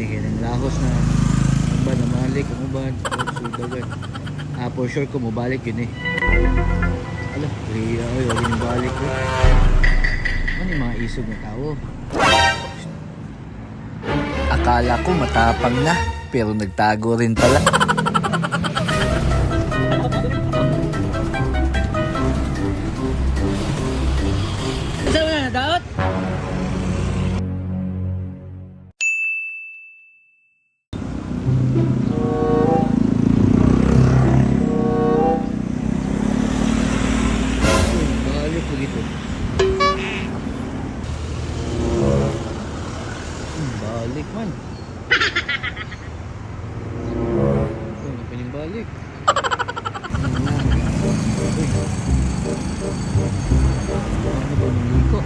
kinikinig lahos na ang ba na malik ang uban sudagan. Ah for sure ko mobalik yun eh. Ala riya oy wala ni balik ko. Ano yung mga isog na tao? Akala ko matapang na, pero nagtago rin pala. Balik man. Oh, napiling balik. Ano ba nung iko?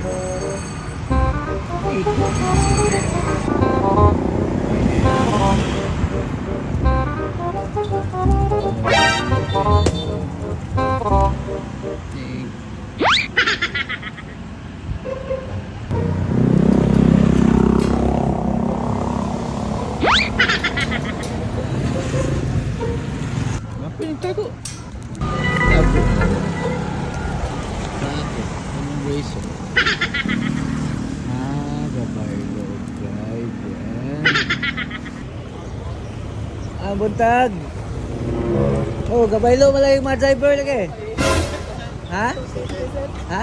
Iko. Takut? Takut. Takut. Anong reason? ah, gabay load drive yan. Ah, buntag. Oh, gabay lo malay yung mga driver lagi. Ha? Ha?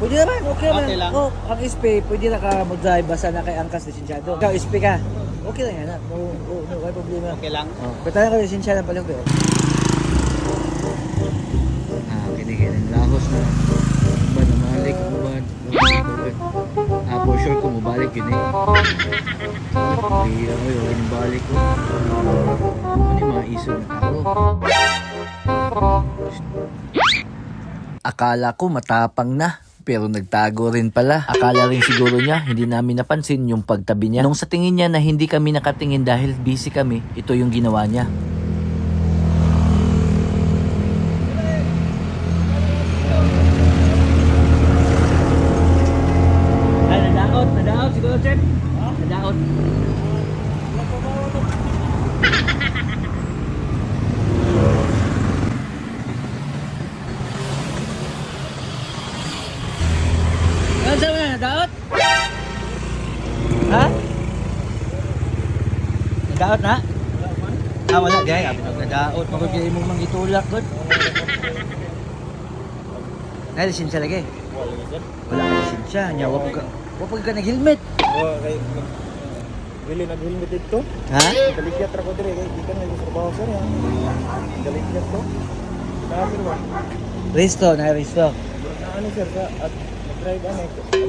Pwede naman, okay naman. Okay lang. Oh, ang SP, pwede na ka mag-drive basta na kay angkas lisensyado. Ikaw, SP ka. Okay lang yan, ha? No, no, no, may problema. Okay lang. Oh, kaya ka lisensyado pala ko. Kinikinig lahos na. Ba na malik ang uban. Ah, for sure ko mabalik yun eh. Riya ko yun, yung balik ko. Ano yung mga isog na? Akala ko matapang na, pero nagtago rin pala. Akala rin siguro niya, hindi namin napansin yung pagtabi niya. Nung sa tingin niya na hindi kami nakatingin dahil busy kami, ito yung ginawa niya. Mo na, nadaot? Ha? Nadaot na? Ah, wala, gaya. Nadaot, magagay mo mang itulak doon. Ay, lisensya lagi. Wala lisensya. Nya, wapag ka, wapag ka nag-helmet. Oh, kay Dili nag-helmet dito. Ha? Daligyat ra ko dire kay di ka na gusto trabaho sir. ya. Daligyat to. Mo. Resto, na-resto. Na ano sir ka at nag-drive ano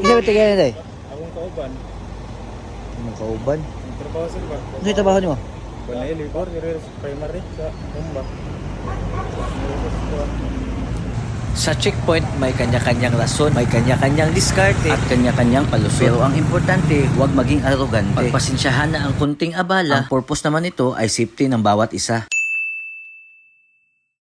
Isa ba tigay na day? akong kauban. Anong kauban? Trabaho sir ba? Ano yung trabaho niyo? Dire sa primary sa Umba. Sa checkpoint, may kanya-kanyang rason, may kanya-kanyang diskarte, at kanya-kanyang palusot. Pero ang importante, huwag maging arrogante. Pagpasensyahan na ang kunting abala, ang purpose naman ito ay safety ng bawat isa.